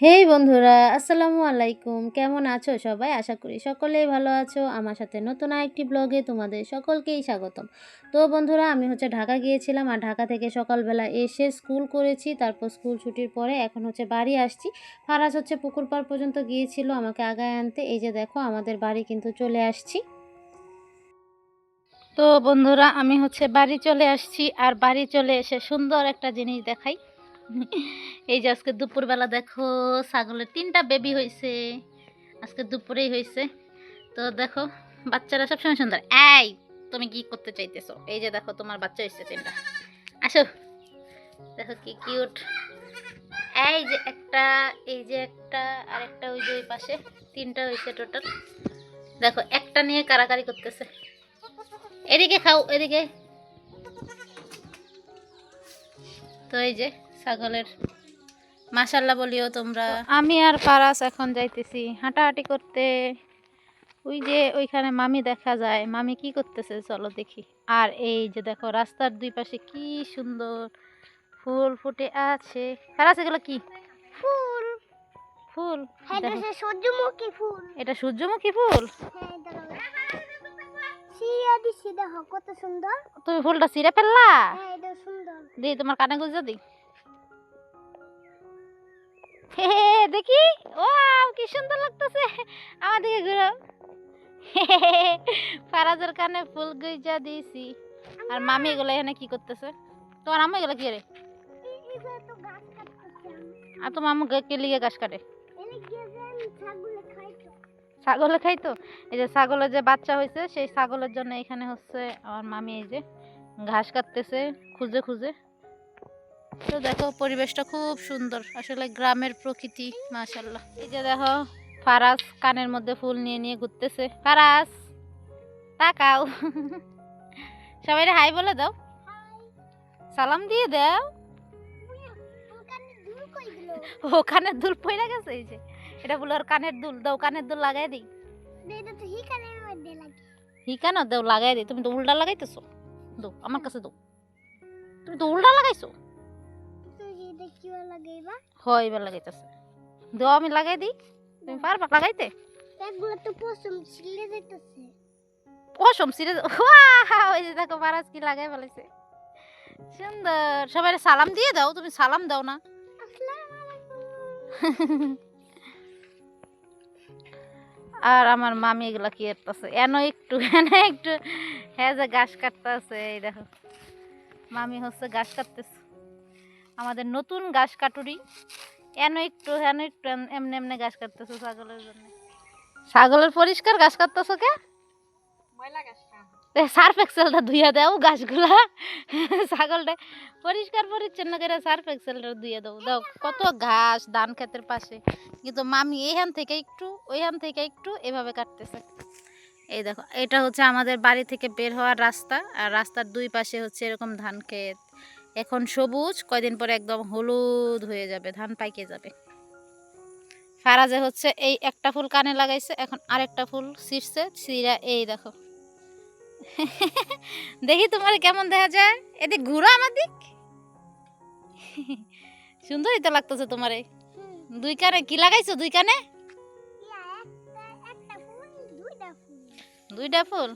হেই বন্ধুরা, আসসালামু আলাইকুম। কেমন আছো সবাই? আশা করি সকলেই ভালো আছো। আমার সাথে নতুন আরেকটি ব্লগে তোমাদের সকলকেই স্বাগতম। তো বন্ধুরা, আমি হচ্ছে ঢাকা গিয়েছিলাম আর ঢাকা থেকে সকালবেলা এসে স্কুল করেছি। তারপর স্কুল ছুটির পরে এখন হচ্ছে বাড়ি আসছি। ফারাজ হচ্ছে পুকুর পাড় পর্যন্ত গিয়েছিল আমাকে আগায় আনতে। এই যে দেখো, আমাদের বাড়ি কিন্তু চলে আসছি। তো বন্ধুরা, আমি হচ্ছে বাড়ি চলে আসছি আর বাড়ি চলে এসে সুন্দর একটা জিনিস দেখাই। এই যে আজকে দুপুরবেলা দেখো, ছাগলের তিনটা বেবি হয়েছে আজকে দুপুরেই হয়েছে তো দেখো, বাচ্চারা সবসময় সুন্দর। এই, তুমি কি করতে চাইতেছো? এই যে দেখো, তোমার বাচ্চা হয়েছে তিনটা। আসো। দেখো কি কিউট এই যে একটা, এই যে একটা, আর একটা ওই যে ওই পাশে। তিনটা হয়েছে টোটাল দেখো, একটা নিয়ে কারাকারি করতেছে। এদিকে খাও, এদিকে। তো এই যে ছাগলের। মাশাল্লাহ বলিও তোমরা। আমি আর পারাস এখন যাইতেছি। হাঁটাহাঁটি করতে। ওই যে ওইখানে মামি দেখা যায়। মামি কি করতেছে চলো দেখি। আর এই যে দেখো রাস্তার দুই পাশে কি সুন্দর ফুল ফুটে আছে। ফারাস এগুলো কি? ফুল। ফুল। হ্যাঁ এটা সূর্যমুখী ফুল। এটা সূর্যমুখী ফুল? হ্যাঁ কত সুন্দর। তুমি ফুলটা ছিঁড়ে ফেললা? হ্যাঁ এটা সুন্দর। দিই তোমার কানে গুজো দিই। দেখি। ও কি সুন্দর লাগতেছে। আমার দিকে ঘুরো। ফারাজের কানে ফুল গুইজা দিয়েছি। আর মামি এগুলো এখানে কি করতেছে? তোমার আম্মু এগুলো কি রে। আর তোমার আম্মু কে লিগে গাছ কাটে? ছাগলে খাইতো। খাই তো এই যে ছাগলের যে বাচ্চা হয়েছে সেই ছাগলের জন্য এখানে হচ্ছে আমার মামি এই যে ঘাস কাটতেছে খুঁজে খুঁজে। তো দেখো, পরিবেশটা খুব সুন্দর। আসলে গ্রামের প্রকৃতি মাশাল্লাহ এই যে দেখো ফারাস কানের মধ্যে ফুল নিয়ে নিয়ে ঘুরতেছে। ফারাস তাকাও। সবাই হাই বলে দাও। সালাম দিয়ে দাও। ও কানের দুল পড়ে গেছে, এই যে। এটা বলে ওর কানের দুল। দাও, কানের দুল লাগাই দিই। হি কেন? দেও, লাগাই দিই। তুমি তো উল্টা লাগাইতেছো। দো আমার কাছে দো তুমি তো উল্টা লাগাইছো? হয় এবার লাগাইতেছে। দাও আমি লাগাই দিই। তুমি পারবা লাগাইতে? তো যাইতেছে। পশম ওই যে দেখো কি লাগাই ফেলেছে সুন্দর। সবাই সালাম দিয়ে দাও তুমি সালাম দাও না। আর আমার মামি এগুলা কি করতেছে? এন একটু এন একটু। হ্যাঁ যে ঘাস কাটতেছে এই দেখো। মামি হচ্ছে ঘাস কাটতেছে। আমাদের নতুন ঘাস কাটুরি। এন একটু হেন একটু এমনি এমনি গাছ কাটতেছো ছাগলের জন্য। ছাগলের পরিষ্কার গাছ কাটতেছো কে? সার্ফ এক্সেলটা ধুইয়া দাও গাছগুলা ছাগলটা পরিষ্কার পরিচ্ছন্ন করে সার্ফ এক্সেলটা ধুইয়া দাও। দাও কত ঘাস ধান ক্ষেতের পাশে। কিন্তু মামি এইখান থেকে একটু ওইখান থেকে একটু এভাবে কাটতেছে। এই দেখো এটা হচ্ছে আমাদের বাড়ি থেকে বের হওয়ার রাস্তা। আর রাস্তার দুই পাশে হচ্ছে এরকম ধান ক্ষেত। এখন সবুজ কয়দিন পরে একদম হলুদ হয়ে যাবে ধান পাইকে যাবে। ফারাজে হচ্ছে এই একটা ফুল কানে লাগাইছে এখন আরেকটা ফুল ছিঁড়ছে ছিঁড়া এই দেখো। দেখি তোমার কেমন দেখা যায়? এদিক ঘুরো আমার দিক। সুন্দরই তো লাগতেছে তোমারে। দুই কানে কি লাগাইছো দুই কানে? দুইটা ফুল।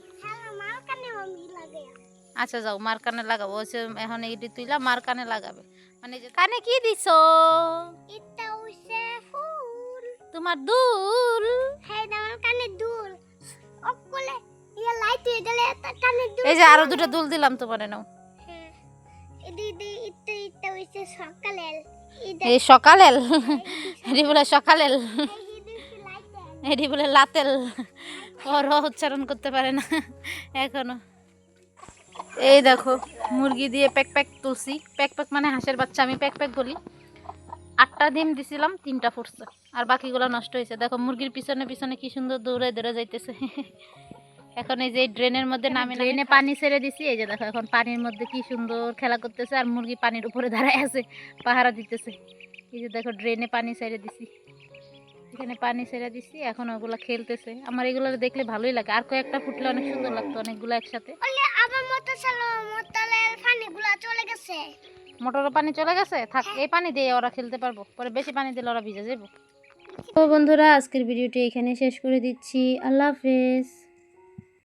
আচ্ছা যাও মার কানে লাগাবো। হচ্ছে এখন এইটি তুইলা মার কানে লাগাবে। মানে যে কানে কি দিছো? এটা হইছে ফুল। তোমার দুল? হ্যাঁ আমার কানে দুল। অকলে ইয়া লাইট হয়ে গেলে কানে দুল এই যে আরও দুটো দুল দিলাম তোমারে নাও। হ্যাঁ। এই সকালেল এটি বলে সকালেল এটি বলে লাতেল ওর উচ্চারণ করতে পারে না। এখনও। এই দেখো মুরগি দিয়ে প্যাক প্যাক তুলছি। প্যাক প্যাক মানে হাঁসের বাচ্চা আমি প্যাক প্যাক বলি। আটটা ডিম দিছিলাম তিনটা ফুটছে আর বাকিগুলো নষ্ট হয়েছে। দেখো মুরগির পিছনে পিছনে কি সুন্দর দৌড়ে দৌড়ে যাইতেছে। এখন এই যে ড্রেনের মধ্যে নামে ড্রেনে পানি ছেড়ে দিছি। এই যে দেখো এখন পানির মধ্যে কি সুন্দর খেলা করতেছে আর মুরগি পানির উপরে দাঁড়ায় আছে পাহারা দিতেছে। এই যে দেখো ড্রেনে পানি ছেড়ে দিছি। এখানে পানি ছেড়ে দিছি এখন ওগুলা খেলতেছে। আমার এগুলো দেখলে ভালোই লাগে। আর কয়েকটা ফুটলে অনেক সুন্দর লাগতো অনেকগুলো একসাথে। আমার মোতালের পানিগুলা চলে গেছে। মোটরের পানি চলে গেছে? থাক এই পানি দিয়ে ওরা খেলতে পারব। পরে বেশি পানি দিলে ওরা ভিজে যাব তো বন্ধুরা আজকের ভিডিওটি এখানে শেষ করে দিচ্ছি। আল্লাহ হাফেজ।